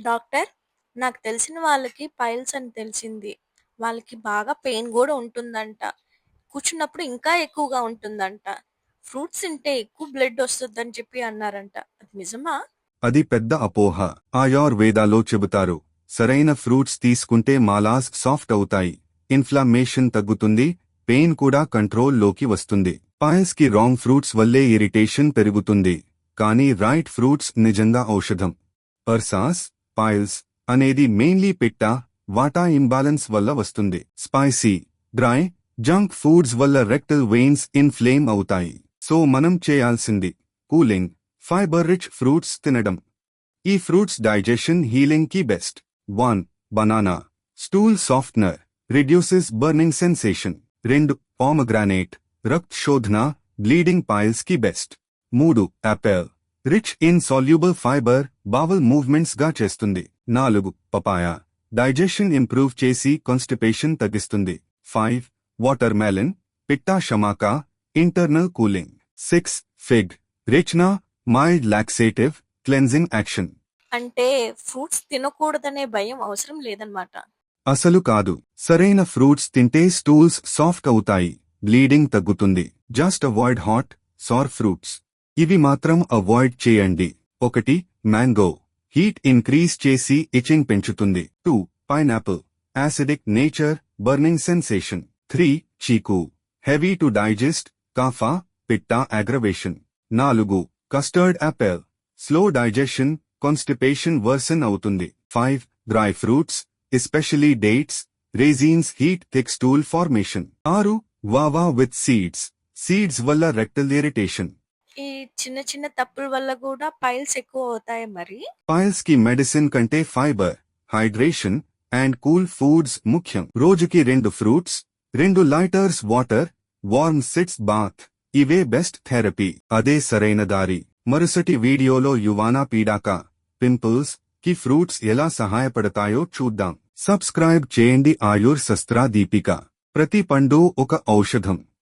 Doctor నాకు తెలిసిన వాళ్ళకి పైల్స్ అని తెలిసింది. వాళ్ళకి బాగా పెయిన్ కూడా ఉంటుందంట. కూర్చున్నప్పుడు ఇంకా ఎక్కువగా ఉంటుందంట. ఫ్రూట్స్ తింటే ఎక్కువ బ్లడ్ వస్తుందని చెప్పి అన్నారంట. అది నిజమా? అది పెద్ద అపోహ. ఆయుర్వేదాలో చెబుతారు సరైన ఫ్రూట్స్ తీసుకుంటే మాలాస్ సాఫ్ట్ అవుతాయి. ఇన్ఫ్లమేషన్ తగ్గుతుంది పెయిన్ కూడా కంట్రోల్లోకి వస్తుంది. పాయల్స్కి రాంగ్ ఫ్రూట్స్ వల్లే ఇరిటేషన్ పెరుగుతుంది. కానీ రైట్ ఫ్రూట్స్ నిజంగా ఔషధం. పర్సాస్ పాయిల్స్ అనేది మెయిన్లీ పిట్ట వాటా ఇంబాలెన్స్ వల్ల వస్తుంది. స్పైసీ డ్రై జంక్ ఫుడ్స్ వల్ల రెక్టల్ వెయిన్స్ ఇన్ఫ్లేమ్ అవుతాయి. సో మనం చేయాల్సింది కూలింగ్ ఫైబర్ రిచ్ ఫ్రూట్స్ తినడం. ఈ fruits digestion హీలింగ్కి best one banana stool softener reduces burning sensation రెండు పామగ్రానేట్ రక్త్ శోధన బ్లీడింగ్ పాయిల్స్కి బెస్ట్ మూడు apple rich in soluble fibre bowel మూవ్మెంట్స్గా చేస్తుంది. నాలుగు పపాయ. డైజెషన్ ఇంప్రూవ్ చేసి కాన్స్టిపేషన్ తగ్గిస్తుంది. ఫైవ్ వాటర్ మెలన్ పిట్టా షమాకా internal cooling. Six fig. రిచ్నా mild laxative cleansing action. అంటే ఫ్రూట్స్ తినకూడదనే భయం అవసరం లేదన్నమాట. అసలు కాదు. సరైన ఫ్రూట్స్ తింటే స్టూల్స్ సాఫ్ట్ అవుతాయి. బ్లీడింగ్ తగ్గుతుంది. Just avoid hot sour fruits. ఇవి మాత్రం అవాయిడ్ చేయండి. ఒకటి మ్యాంగో. హీట్ ఇంక్రీజ్ చేసి ఇచింగ్ పెంచుతుంది. Two pineapple. Acidic nature burning sensation. Three chikoo. Heavy to digest kapha pitta aggravation. నాలుగు custard apple. Slow digestion constipation worsen అవుతుంది. Five dry fruits especially dates raisins heat thick stool formation. ఆరు వావా with seeds. Seeds వల్ల rectal irritation. ఈ చిన్న చిన్న తప్పుల వల్ల కూడా పైల్స్ ఎక్కువ అవుతాయి మరి. పైల్స్కి మెడిసిన్ కంటే fibre hydration and cool foods ముఖ్యం. రోజుకి రెండు ఫ్రూట్స్ రెండు litres water warm sitz bath ఇవే బెస్ట్ థెరపీ అదే సరైన దారి. మరుసటి వీడియోలో యువానా పీడాక పింపుల్స్కి ఫ్రూట్స్ ఎలా సహాయపడతాయో చూద్దాం. సబ్స్క్రైబ్ చేయండి ఆయుర్ శస్త్రా దీపిక. ప్రతి పండు ఒక ఔషధం.